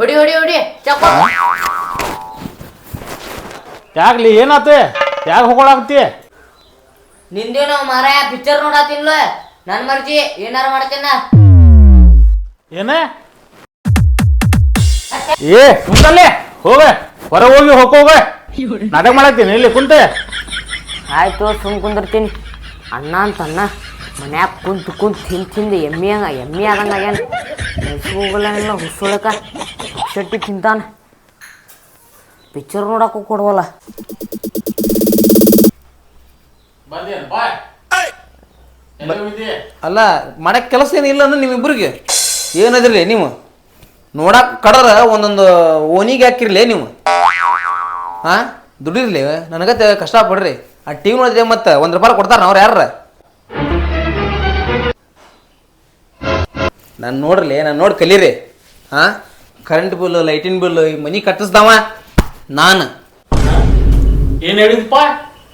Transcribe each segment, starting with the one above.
ಹೊಡಿ ಹೊಡಿ ಹೊಡಿ. ಚಪ್ಪ. ಯಾಕ್ಲಿ ಏನಾತ? ಯಾಕೆ ನಿಂದೇ ನಿಂದೇನೋ ಮಾರಾಯ ಪಿಕ್ಚರ್ ನೋಡತ್ತಿನ್ಲ ನನ್ ಮರ್ಜಿ ಏನಾರ ಮಾಡ್ತೇನ? ಏನ? ಏ ಕುಂತಲ್ಲೇ ಹೋಗ. ಹೊರ ಹೋಗಿ ಹೋಗೋಗ ನಾಟಕ ಮಾಡತ್ತೀನಿ ಇಲ್ಲಿ ಕುಂತೆ. ಆಯ್ತು ಸುಮ್ ಕುಂದಿರ್ತೀನಿ. ಅಣ್ಣ ಅಂತ ಅಣ್ಣ ಮನ್ಯಾಗ ಕುಂತು ಕುಂತ್ ತಿಂದ್ ತಿಂದು ಎಮ್ಮಿ ಹಂಗ ಎಮ್ಮಿ ಆದಂಗ ಆಗ್ಯಾನ. ಹೋಗಲ್ಲ ಹುಸುಳಕ ಶೆಟ್ಟಿ ತಿಂತಾನೆ. ಪಿಕ್ಚರ್ ನೋಡಕ್ಕೂ ಕೊಡವಲ್ಲ. ಅಲ್ಲ ಮಾಡಕ್ ಕೆಲಸ ಏನಿಲ್ಲ ಅಂದ್ರೆ ನಿಮ್ಮಿಬ್ಬರಿಗೆ. ಏನದಿರ್ಲಿ ನೀವು? ನೋಡಕ್ ಕಡರ ಒಂದೊಂದು ಓನಿಗೆ ಹಾಕಿರ್ಲಿ ನೀವು. ಹಾ? ದುಡ್ಡಿರ್ಲಿ ನನಗತ್ತೆ ಕಷ್ಟ ಪಡ್ರಿ. ಆ ಟಿವಿ ನೋಡಿದ್ರೆ ಮತ್ತೆ ಒಂದ್ ರೂಪಾಯಿ ಕೊಡ್ತಾರ ಅವ್ರು ಯಾರ ನಾನು ನೋಡ್ರಿ ನಾನು ನೋಡಿ ಕಲೀರಿ. ಹಾ? ಕರೆಂಟ್ ಬಿಲ್ ಲೈಟಿನ ಬಿಲ್ ಈ ಮನಿ ಕಟ್ಟಿಸ್ದವ? ನಾನು. ಏನ್ ಹೇಳಿದಪ್ಪ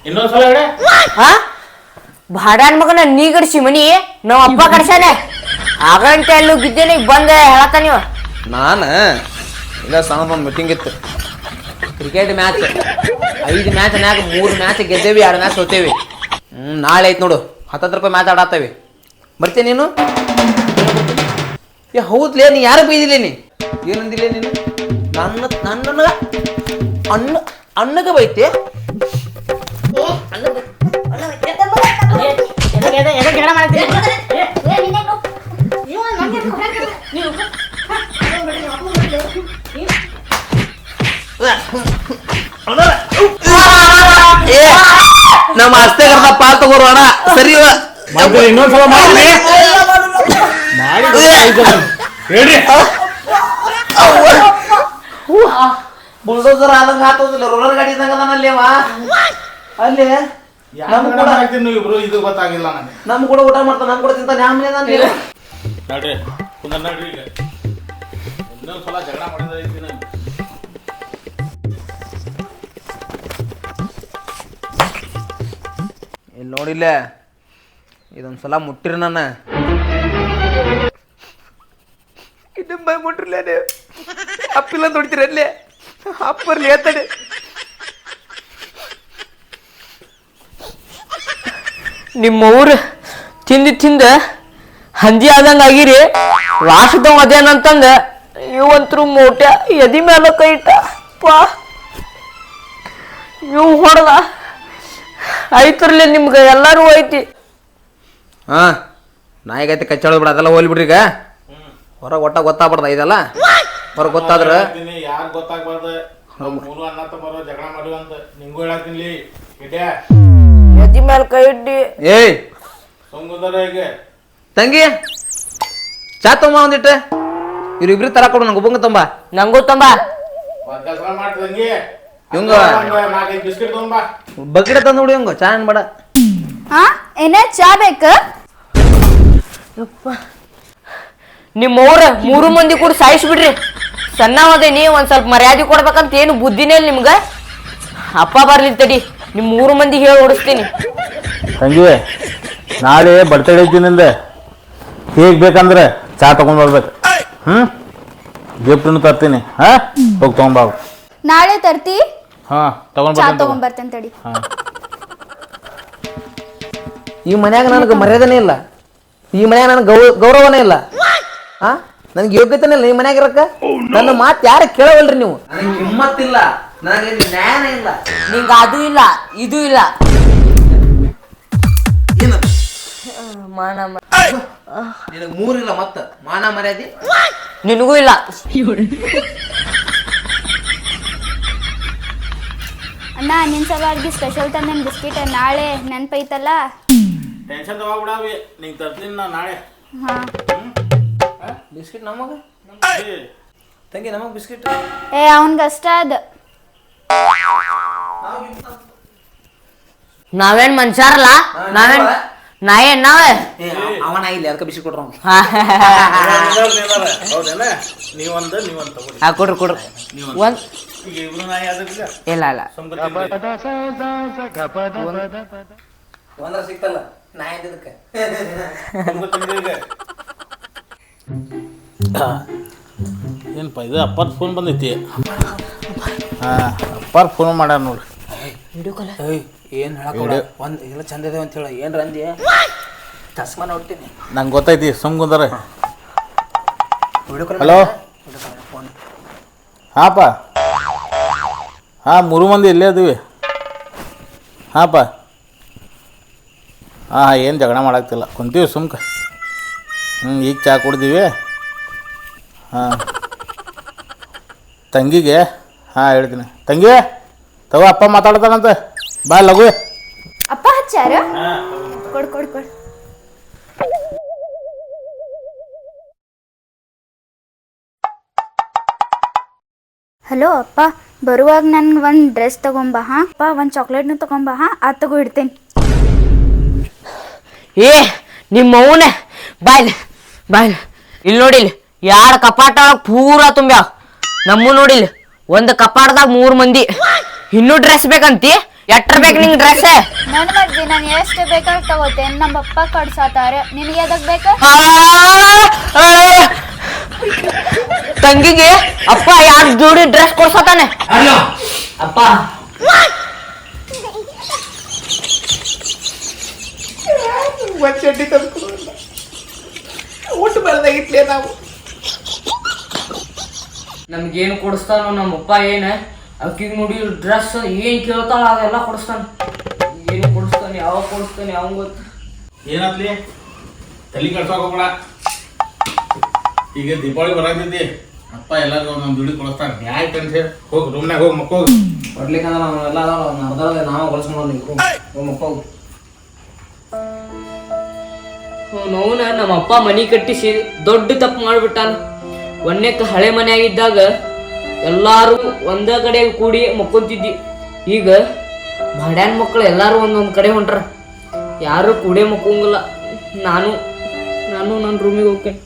ಇನ್ನೊಂದ್ಸಲ ಹೇಳ. ಬಾಡಾನ್ ಭಾಡ್ಯಾನ್ ಮಗನ ನೀ ಗಡಿಸಿ ಮನಿ ನಾವ್ ಅಪ್ಪ ಕಡ್ಸಾನೆ ಆಗಂಟೆ ಎಲ್ಲೂ ಗಿದ್ದೇನೆ ಈಗ ಬಂದೆ ಹೇಳತ್ತ ನೀವು? ನಾನು? ಇಲ್ಲ ಸಣ್ಣ ಒಂದು ಮೀಟಿಂಗ್ ಇತ್ತು. ಕ್ರಿಕೆಟ್ ಮ್ಯಾಚ್ ಐದು ಮ್ಯಾಚ್ನ್ಯಾಗ ಮೂರು ಮ್ಯಾಚ್ ಗೆದ್ದೇವಿ ಎರಡು ಮ್ಯಾಚ್ ಸೋತೇವಿ. ಹ್ಞೂ ನಾಳೆ ಐತೆ ನೋಡು. ಹತ್ತತ್ತು ರೂಪಾಯಿ ಮ್ಯಾಚ್ ಆಡತ್ತೇವಿ ಬರ್ತೀನಿ ನೀನು? ಏ ಹೌದ್ಲೇ ನೀ ಯಾರು ಬೈದಿಲ್ಲ ನೀ? ಏನಂದಿಲ್ಲ ನೀನು ನನ್ನ ನನ್ನ ಅಣ್ಣ ಅಣ್ಣಗೆ ಬೈತೆ ಏ ನಮ್ಮ ಅಸ್ತೆಗರ್ದ ಪಾಲ್ ತಗೋರು ಅಣ್ಣ ಸರಿ ಇವ. ಮಾಡ್ತೀನಿ ಇನ್ನೊಂದ್ಸಲ ಮಾಡ್ತೀನಿ ಮಾಡಿ ಹೇಳ್ರಿ ಬುಲ್ಡೋಸರ್ ಆದಂಗ ಹಾಕೋದಿಲ್ಲ. ರೋಲರ್ ಗಾಡಿ ಇದ್ದಂಗ ಅದಾನಲ್ಲಿ ಅವ. ಅಲ್ಲಿ. ನಮ್ ಕೂಡ ನೀವು ಇಬ್ರು ಇದು ಗೊತ್ತಾಗಿಲ್ಲ ನನಗೆ. ನಮ್ ಕೂಡ ಊಟ ಮಾಡ್ತಾನ ನಮ್ ಕೂಡ ತಿಂತಾನೆ. ಮನೆ ನಾನು ನೋಡ್ರಿ ಕುಂದ ನೋಡ್ರಿ ಈಗ. ಇನ್ನೊಂದ್ಸಲ ಜಗಳ ಮಾಡಿದ್ರೆ ಐತಿ ನಾನು ಇಲ್ಲಿ ನೋಡಿಲ್ಲ ಇದೊಂದ್ ಸಲ ಮುಟ್ಟಿರಿ ನನ್ನ. ಇದನ್ನ ಬೈ ಅಪ್ಪಿಲ್ಲ ಹೊಡಿತೀರ ಅಲ್ಲೇ. ಅಪ್ಪರ್ಲಿ ಏತಡೆ ನಿಮ್ಮ ಊರು ತಿಂದು ತಿಂದ ಹಂದಿ ಆದಂಗ ಆಗಿರಿ. ವಾಸದವ್ ಅದೇನಂತಂದ ಇವಂತರು ಮೋಟ ಎದಿ ಮೇಲೆ ಕೈ ಇಟ್ಟ. ಪಾ. ನೀವು ಹೊಡೆದ ಎಲ್ಲಾರು ನಿಮ್ಗೆ ಎಲ್ಲರೂ ಐತಿ. ಹಾ ನಾಯಿಗೈತೆ ಕಚ್ಚಾಳೋದು ಬಿಡ ಅದೆಲ್ಲ ಹೋಗ್ಲಿ ಬಿಡ್ರಿ ಈಗ. ಹೊರಗೆ ಒಟ್ಟ ಗೊತ್ತಾಗ್ಬಾರ್ದ ಇದೆಲ್ಲ? ಹೊರಗೆ ಗೊತ್ತಾದ್ರ ಯಾರು ಗೊತ್ತಾಗ್ಬಾರ್ದು? ಮೂರು ಅಣ್ಣ ತಮ್ಮರು ಜಗಳ ಮಾಡಿ ಅಂತ. ನಿಂಗೂ ಹೇಳತ್ತೀನಿ ಇಟ್ಯಾ ಎದಿ ಮೇಲೆ ಕೈ ಇಡ್ಡಿ. ಏಯ್! ತಂಗಿ ಚಾ ತಮ್ಮ ಒಂದಿಟ್ಟು ಇವ್ರಿಬ್ರಿ ತರ ಕೊಡು ನಂಗೆ ಉಬ್ಬಂಗ ತಂಬಾ ನಂಗೂ ತಂಬ ಒಂದ್ ಕೆಲಸ ಮಾಡ್ತಂಗಿ ಇವಂಗ ನಾಲ್ಕೈದು ಬಿಸ್ಕಿಟ್ ತೊಗೊಂಬಾ. ಬಕೆಟ್ ತಂದು ನೋಡಿ ಹಂಗ? ಚಾ ಬೇಡ. ಹಾ ಏನ ಚಾ ಬೇಕ? ನಿಮ್ಮ ಊರ ಮೂರು ಮಂದಿ ಕೂಡ ಸಾಯಿಸ್ಬಿಡ್ರಿ. ಸಣ್ಣವದೇನಿ ಒಂದ್ ಸ್ವಲ್ಪ ಮರ್ಯಾದೆ ಕೊಡ್ಬೇಕಂತ ಏನು ಬುದ್ಧಿನೇ ಇಲ್ಲ ನಿಮ್ಗ? ಅಪ್ಪ ಬರ್ಲಿ ತಡಿ ನಿಮ್ ಮೂರು ಮಂದಿ ಹೇಳಿ ಓಡಿಸ್ತೀನಿ. ತಂಗಿ ನಾಳೆ ಬರ್ತಡೇ ಇದ್ದೀನಿಂದ ಹೇಗ್ ಬೇಕಂದ್ರೆ ಚಾ ತಗೊಂಡ್ ಬರ್ಬೇಕು. ಹ್ಮ್? ಗಿಫ್ಟನ್ನು ತರ್ತೀನಿ. ಹಾ? ಹೋಗಿ ತಗೊಂಬಾ ನಾಳೆ ತರ್ತಿ? ಹಾ ತಗೊಂಡ್ ಚಾ ಬರ್ತೀನಿ ತಗೋ. ತಗೊಂಡ್ ಬರ್ತೇನೆ ತಡಿ. ಈ ಮನ್ಯಾಗ ನನಗೆ ಮರ್ಯಾದನೇ ಇಲ್ಲ. ಈ ಮನ್ಯಾಗ ನನಗೆ ಗೌರವನೇ ಇಲ್ಲ. ಆ ನನಗೆ ಯೋಗ್ಯತೆನೇ ಇಲ್ಲ ನಿಮ್ಮ ಮನ್ಯಾಗ ಇರಕ್ಕ? ನನ್ನ ಮಾತು ಯಾರು ಕೇಳವಲ್ರಿ ನೀವು? ನನಗೆ ಹಿಮ್ಮತ್ತಿಲ್ಲ ನನಗೆ ನ್ಯಾಯನ ಇಲ್ಲ. ನಿಂಗ ಅದು ಇಲ್ಲ ಇದು ಇಲ್ಲ. ಏನು? ಮಾನ ಮ- ನಿನಗೆ ಮೂರಿಲ್ಲ ಮತ್ತ. ಮಾನ ಮರ್ಯಾದೆ? ನಿನಗೂ ಇಲ್ಲ. ಅಣ್ಣ ನಿನ್ ಸಲುವಾಗಿ ಸ್ಪೆಷಲ್ ತಂದೇನ್ ಬಿಸ್ಕಿಟ್ ನಾಳೆ ನೆನ್ಪೈತಲ್ಲ? ಟೆನ್ಷನ್ ತಗೋಬಿಡಾವಿ ನಿಂಗೆ ತರ್ತೀನಿ ನಾ ನಾಳೆ. ಹಾ. ಬಿಸ್ಕಿಟ್ ನಮಗ? ಏ, ತಂಗಿ ನಮಗ್ ಬಿಸ್ಕಿಟ್? ಏ ಅವನ್ಗಷ್ಟ ಅದ. ನಾವೇನ್ ಮನುಷ್ಯರಲ್ಲ? ನಾವೇನ್ ನಾಯೇನ್ ನಾವೇ? ಅವನ ಇಲ್ಲಿ ಅದಕ್ಕೆ ಬಿಸ್ಕಿಟ್ ಕೊಡ್ರ ನೀವೊಂದು ತಗೊಳ್ಳಿ. ಹಾ ಕೊಡ್ರಿ ಕೊಡ್ರಿ. ಒಂದ್ ಈಗ ಇಬ್ರು ನಾಯಿ ಅದಕ್ಕೆ ಇಲ್ಲ ಇಲ್ಲ. ಒಂದ್ರ ಸಿಕ್ತಲ್ಲ ನಾ ಇದಕ್ಕೆ ಏನು ಏನಪ್ಪ ಇದು ಅಪ್ಪರ್ ಫೋನ್ ಬಂದೈತಿ. ಹಾಂ ಅಪ್ಪರ್ ಫೋನ್ ಮಾಡ್ಯಾರ ನೋಡ್ರಿ. ಏಯ್ ಏನು ಹೇಳಕ್ಕೋಡ ಒಂದು ಇಲ್ಲ ಚಂದ ಇದೆ ಅಂತ ಹೇಳ. ಏನ್ರ ರಂದಿ ಚಸ್ಮಾ ನೋಡ್ತೀನಿ. ನಂಗೆ ಗೊತ್ತೈತಿ ಸುಮ್ ಕುಂದಾರ ವಿಡಿಯೋ ಕಾಲ್ ಹಲೋ ಫೋನ್ ಹಾಂಪ್ಪ ಹಾಂ ಮೂರು ಮಂದಿ ಇಲ್ಲೇ ಅದೀವಿ ಹಾಂಪ್ಪ ಹಾಂ ಏನು ಜಗಳ ಮಾಡಾಕ್ತಿಲ್ಲ. ಕುಂತೀವಿ ಸುಮ್ಕ. ಹ್ಞೂ ಈಗ ಚಾ ಕುಡ್ದೀವಿ. ಹಾಂ. ತಂಗಿಗೆ? ಹಾಂ ಹೇಳ್ತೀನಿ. ತಂಗಿ ತಗೋ ಅಪ್ಪ ಮಾತಾಡ್ತಾನಂತ. ಬಾ ಲಘು. ಅಪ್ಪ ಹಚ್ಚಾರ? ಕೊಡ್ ಕೊಡ್ ಕೊಡ್. ಹಲೋ ಅಪ್ಪ. ಬರುವಾಗ ನನ್ಗೆ ಒಂದು ಡ್ರೆಸ್ ತಗೊಂಬ ಹಾಂ? ಅಪ್ಪ ಒಂದು ಚಾಕ್ಲೇಟ್ನು ತಗೊಂಬ ಹಾಂ? ಅದು ತಗೋ ಇಡ್ತೇನೆ. ಏ ನಿಮ್ಮ ಅವನ ಬಾಯ್ಲ್ ಬಾಯ್ಲ್ ಇಲ್ಲಿ ನೋಡಿಲ್ ಯಾರ ಕಪಾಟ ಪೂರ ಪೂರಾ ತುಂಬ್ಯಾವ ನಮ್ಮ ನೋಡಿಲ್ ಒಂದು ಕಪಾಟದಾಗ ಮೂರು ಮಂದಿ ಇನ್ನೂ ಡ್ರೆಸ್ ಬೇಕಂತಿ ಎಟ್ರ ಬೇಕು ನಿಂಗೆ ಡ್ರೆಸ್ ಮರ್ಜಿ ನಾನು ಎಷ್ಟು ಬೇಕಾದ್ರೆ ತಗೋತೇನೆ ನಮ್ಮ ಅಪ್ಪ ಕಡ್ಸಾತಾರೆ ನಿನಗೆ ಅದಕ್ಕೆ ಬೇಕಾ ತಂಗಿಗೆ ಅಪ್ಪ ಯಾರ್ ಜೋಡಿ ಡ್ರೆಸ್ ಕೊಡ್ಸತಾನೆ ಅಪ್ಪ ಒಟ್ಟು ಬೆಳೆದಾಗಿತ್ಲೇ ನಾವು. ನಮ್ಗೇನು ಕೊಡಿಸ್ತಾನೋ ನಮ್ಮಪ್ಪ ಏನ? ಅಕ್ಕಿಗೆ ನೋಡಿ ಡ್ರೆಸ್ ಏನು ಕೇಳ್ತಾಳ ಅದೆಲ್ಲ ಕೊಡಿಸ್ತಾನ. ಏನು ಕೊಡಿಸ್ತಾನೆ ಯಾವಾಗ ಕೊಡಿಸ್ತಾನೆ ಯಾವ ಗೊತ್ತ. ಏನಾತ್ಲಿ ತಲೆ ಕಳ್ಸೋಕೋಬೇಡ ಈಗ ದೀಪಾವಳಿ ಬರಾಕೈತಿ ಅಪ್ಪ ಎಲ್ಲರಿಗೂ ಒಂದೊಂದು ದುಡ್ಡು ಕೊಡಿಸ್ತಾನೆ. ಯಾಕೆ ಅಂತ ಹೇಳಿ. ಹೋಗಿ ರೂಮ್ನಾಗ ಹೋಗಿ ಮಕ್ಕೋಗಿ. ಕೊಡ್ಲಿಕ್ಕಂದ್ರೆ ನಾವು ಎಲ್ಲ ಅದಾವ ಅರ್ಧ ನಾವು ಕೊಡಿಸ್ಕೊಂಡು ಹೋಗಿ ಮಕ್ಕಳು ನೋನ ನಮ್ಮ ಅಪ್ಪ ಮನಿ ಕಟ್ಟಿಸಿ ದೊಡ್ಡ ತಪ್ಪು ಮಾಡ್ಬಿಟ್ಟಾನ. ಒಂದಕ್ಕೆ ಹಳೆ ಮನೆಯಾಗಿದ್ದಾಗ ಎಲ್ಲಾರು ಒಂದ ಕಡೆ ಕೂಡಿ ಮಕ್ಕೊಂತಿದ್ದಿ. ಈಗ ಮಾಡ್ಯಾನ್ ಮಕ್ಕಳು ಎಲ್ಲಾರು ಒಂದೊಂದು ಕಡೆ ಹೊಂಟ್ರ. ಯಾರು ಕೂಡೇ ಮಕ್ಕೊಂಗಿಲ್ಲ. ನಾನು ನಾನು ನನ್ನ ರೂಮಿಗೆ ಹೋಗ್ತೇನೆ.